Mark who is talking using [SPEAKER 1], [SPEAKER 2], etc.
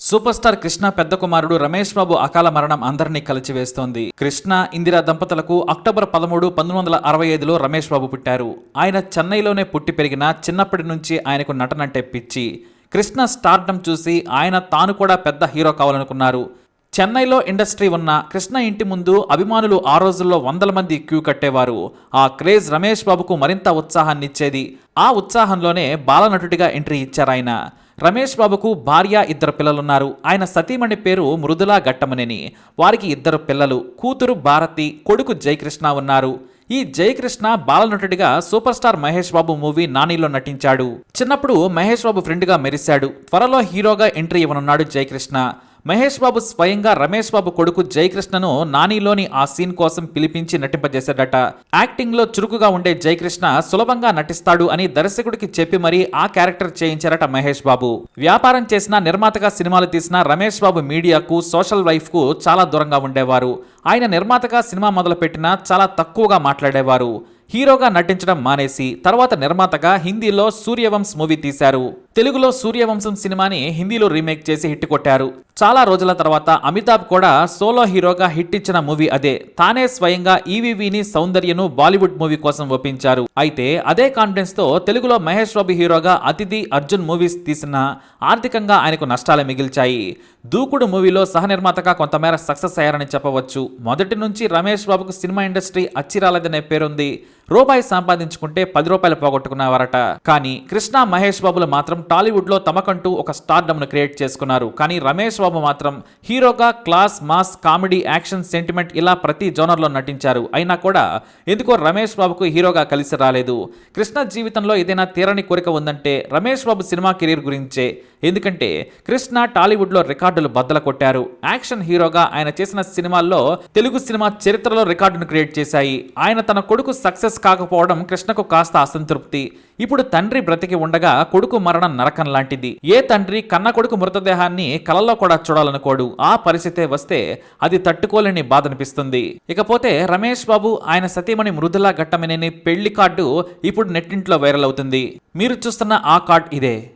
[SPEAKER 1] Super star Krishna పెద్ద కుమారుడు రమేష్ బాబు అకాల మరణం అందరినీ కలిచివేస్తోంది. కృష్ణ ఇందిరా దంపతులకు అక్టోబర్ పదమూడు పంతొమ్మిది వందల అరవై ఐదులో రమేష్ బాబు పుట్టారు. ఆయన చెన్నైలోనే పుట్టి పెరిగిన చిన్నప్పటి నుంచి ఆయనకు నటనంటే పిచ్చి. కృష్ణ స్టార్డం చూసి ఆయన తాను కూడా పెద్ద హీరో కావాలనుకున్నారు. చెన్నైలో ఇండస్ట్రీ ఉన్న కృష్ణ ఇంటి ముందు అభిమానులు ఆ రోజుల్లో వందల మంది క్యూ కట్టేవారు. ఆ క్రేజ్ రమేష్ బాబుకు మరింత ఉత్సాహాన్నిచ్చేది. ఆ ఉత్సాహంలోనే బాలనటుడిగా ఎంట్రీ ఇచ్చారాయన. రమేష్ బాబుకు భార్య ఇద్దరు పిల్లలున్నారు. ఆయన సతీమణి పేరు మృదులా గట్టమనేని వారికి ఇద్దరు పిల్లలు కూతురు భారతి కొడుకు జయకృష్ణ ఉన్నారు. ఈ Jayakrishna బాలనటుడిగా super star Mahesh Babu movie నానిలో నటించాడు. చిన్నప్పుడు మహేష్ బాబు ఫ్రెండ్గా మెరిశాడు. త్వరలో హీరోగా ఎంట్రీ ఇవ్వనున్నాడు జయకృష్ణ. మహేష్ బాబు స్వయంగా రమేష్ బాబు కొడుకు జయకృష్ణను నానిలోని ఆ సీన్ కోసం పిలిపించి నటింపజేశాడట. యాక్టింగ్లో చురుకుగా ఉండే జయకృష్ణ సులభంగా నటిస్తాడు అని దర్శకుడికి చెప్పి మరీ ఆ క్యారెక్టర్ చేయించారట మహేష్ బాబు. వ్యాపారం చేసిన నిర్మాతగా సినిమాలు తీసిన రమేష్ బాబు మీడియాకు సోషల్ లైఫ్కు చాలా దూరంగా ఉండేవారు. ఆయన నిర్మాతగా సినిమా మొదలుపెట్టినా చాలా తక్కువగా మాట్లాడేవారు. హీరోగా నటించడం మానేసి తర్వాత నిర్మాతగా హిందీలో సూర్యవంశ్ మూవీ తీశారు. తెలుగులో సూర్యవంశం సినిమాని హిందీలో రీమేక్ చేసి హిట్ కొట్టారు. చాలా రోజుల తర్వాత అమితాబ్ కూడా సోలో హీరోగా హిట్ ఇచ్చిన మూవీ అదే. తానే స్వయంగా ఈవీవీని సౌందర్యను బాలీవుడ్ మూవీ కోసం ఒప్పించారు. అయితే అదే కాన్ఫిడెన్స్తో తెలుగులో మహేష్ బాబు హీరోగా అతిథి అర్జున్ మూవీస్ తీసిన ఆర్థికంగా ఆయనకు నష్టాలు మిగిల్చాయి. దూకుడు మూవీలో సహ నిర్మాతగా కొంతమేర సక్సెస్ అయ్యారని చెప్పవచ్చు. మొదటి నుంచి రమేష్ బాబుకు సినిమా ఇండస్ట్రీ అచ్చిరాలదనే పేరుంది. రూపాయి సంపాదించుకుంటే పది రూపాయలు పోగొట్టుకున్నవారట కానీ కృష్ణ మహేష్ బాబులు మాత్రం టాలీవుడ్లో తమకంటూ ఒక స్టార్డమ్ను క్రియేట్ చేసుకున్నారు. కానీ రమేష్ బాబు మాత్రం హీరోగా class mass comedy action sentiment ఇలా ప్రతి జోనర్లో నటించారు. అయినా కూడా ఎందుకో రమేష్ బాబుకు హీరోగా కలిసి రాలేదు. కృష్ణ జీవితంలో ఏదైనా తీరని కోరిక ఉందంటే రమేష్ బాబు సినిమా కెరీర్ గురించే. ఎందుకంటే కృష్ణ టాలీవుడ్లో రికార్డులు బద్దల కొట్టారు. యాక్షన్ హీరోగా ఆయన చేసిన సినిమాల్లో తెలుగు సినిమా చరిత్రలో రికార్డును క్రియేట్ చేశాయి. ఆయన తన కొడుకు సక్సెస్ కాకపోవడం కృష్ణకు కాస్త అసంతృప్తి. ఇప్పుడు తండ్రి బ్రతికి ఉండగా కొడుకు మరణం నరకం లాంటిది. ఏ తండ్రి కన్న కొడుకు మృతదేహాన్ని కలలో కూడా చూడాలనుకోడు. ఆ పరిస్థితే వస్తే అది తట్టుకోలేని బాధనిపిస్తుంది. ఇకపోతే రమేష్ బాబు ఆయన సతీమణి మృదులా ఘట్టమనేని పెళ్ళి కార్డు ఇప్పుడు నెట్టింట్లో వైరల్ అవుతుంది. మీరు చూస్తున్న ఆ కార్డ్ ఇదే.